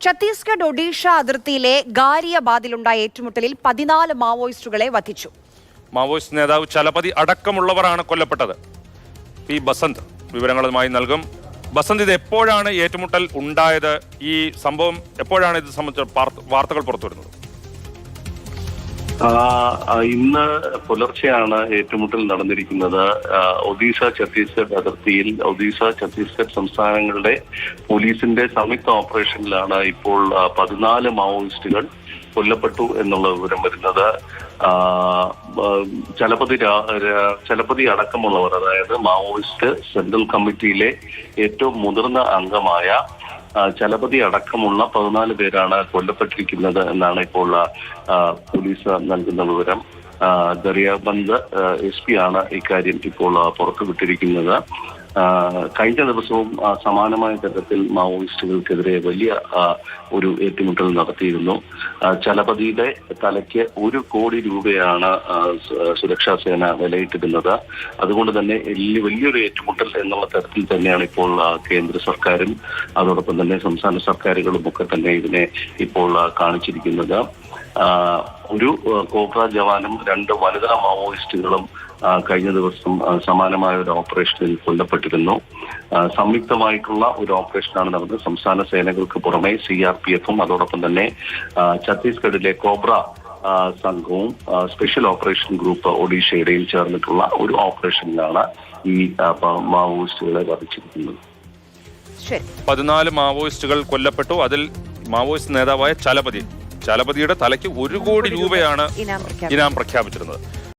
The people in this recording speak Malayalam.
ഛത്തീസ്ഗഡ് ഒഡീഷ അതിർത്തിയിലെ ഗാരിയബാദിലുണ്ടായ ഏറ്റുമുട്ടലിൽ പതിനാല് മാവോയിസ്റ്റുകളെ വധിച്ചു. മാവോയിസ്റ്റ് നേതാവ് ചലപതി അടക്കമുള്ളവരാണ് കൊല്ലപ്പെട്ടത്. പി ബസന്ത് വിവരങ്ങളുമായി നൽകും. ബസന്ത് ഇത് എപ്പോഴാണ് ഏറ്റുമുട്ടൽ ഉണ്ടായത്? ഈ സംഭവം എപ്പോഴാണ് ഇത് സംബന്ധിച്ച വാർത്തകൾ പുറത്തു വരുന്നത് ആ, ആ, ഇന്ന് പുലർച്ചെയാണ് ഏറ്റുമുട്ടൽ നടന്നിരിക്കുന്നത്. ഒഡീഷ ഛത്തീസ്ഗഡ് അതിർത്തിയിൽ ഒഡീഷ ഛത്തീസ്ഗഡ് സംസ്ഥാനങ്ങളുടെ പോലീസിന്റെ സംയുക്ത ഓപ്പറേഷനിലാണ് ഇപ്പോൾ പതിനാല് മാവോയിസ്റ്റുകൾ കൊല്ലപ്പെട്ടു എന്നുള്ള വിവരം വരുന്നത്. ചലപതി ചലപതി അടക്കമുള്ളവർ അതായത് മാവോയിസ്റ്റ് സെൻട്രൽ കമ്മിറ്റിയിലെ ഏറ്റവും മുതിർന്ന അംഗമായ ചലപതി അടക്കമുള്ള പതിനാല് പേരാണ് കൊല്ലപ്പെട്ടിരിക്കുന്നത് എന്നാണ് ഇപ്പോൾ പോലീസ് നൽകുന്ന വിവരം. ദറിയാബന്ദ് എസ് പി ആണ് ഇക്കാര്യം ഇപ്പോൾ പുറത്തുവിട്ടിരിക്കുന്നത്. കഴിഞ്ഞ ദിവസവും സമാനമായ തരത്തിൽ മാവോയിസ്റ്റുകൾക്കെതിരെ വലിയ ഒരു ഏറ്റുമുട്ടൽ നടത്തിയിരുന്നു. ചലപതിയുടെ തലയ്ക്ക് ഒരു കോടി രൂപയാണ് സുരക്ഷാ സേന വിലയിട്ടിരുന്നത്. അതുകൊണ്ട് തന്നെ വലിയ- വലിയൊരു ഏറ്റുമുട്ടൽ എന്നുള്ള തരത്തിൽ തന്നെയാണ് ഇപ്പോൾ കേന്ദ്ര സർക്കാരും അതോടൊപ്പം തന്നെ സംസ്ഥാന സർക്കാരുകളും ഒക്കെ തന്നെ ഇതിനെ ഇപ്പോൾ കാണിച്ചിരിക്കുന്നത്. ഒരു കോബ്ര ജവാനും രണ്ട് വനിതാ മാവോയിസ്റ്റുകളും കഴിഞ്ഞ ദിവസം സമാനമായ ഒരു ഓപ്പറേഷനിൽ കൊല്ലപ്പെട്ടിരുന്നു. സംയുക്തമായിട്ടുള്ള ഒരു ഓപ്പറേഷനാണ് നടന്നത്. സംസ്ഥാന സേനകൾക്ക് പുറമെ സി ആർ പി എഫും അതോടൊപ്പം തന്നെ ഛത്തീസ്ഗഡിലെ കോബ്ര സംഘവും സ്പെഷ്യൽ ഓപ്പറേഷൻ ഗ്രൂപ്പ് ഒഡീഷയുടെയും ചേർന്നിട്ടുള്ള ഒരു ഓപ്പറേഷനിലാണ് ഈ മാവോയിസ്റ്റുകളെ വധിച്ചിരിക്കുന്നത്. പതിനാല് മാവോയിസ്റ്റുകൾ കൊല്ലപ്പെട്ടു. അതിൽ മാവോയിസ്റ്റ് നേതാവായ ചലപതി ചലപതിയുടെ തലയ്ക്ക് ഒരു കോടി രൂപയാണ് ഇനാം പ്രഖ്യാപിച്ചിരുന്നത്.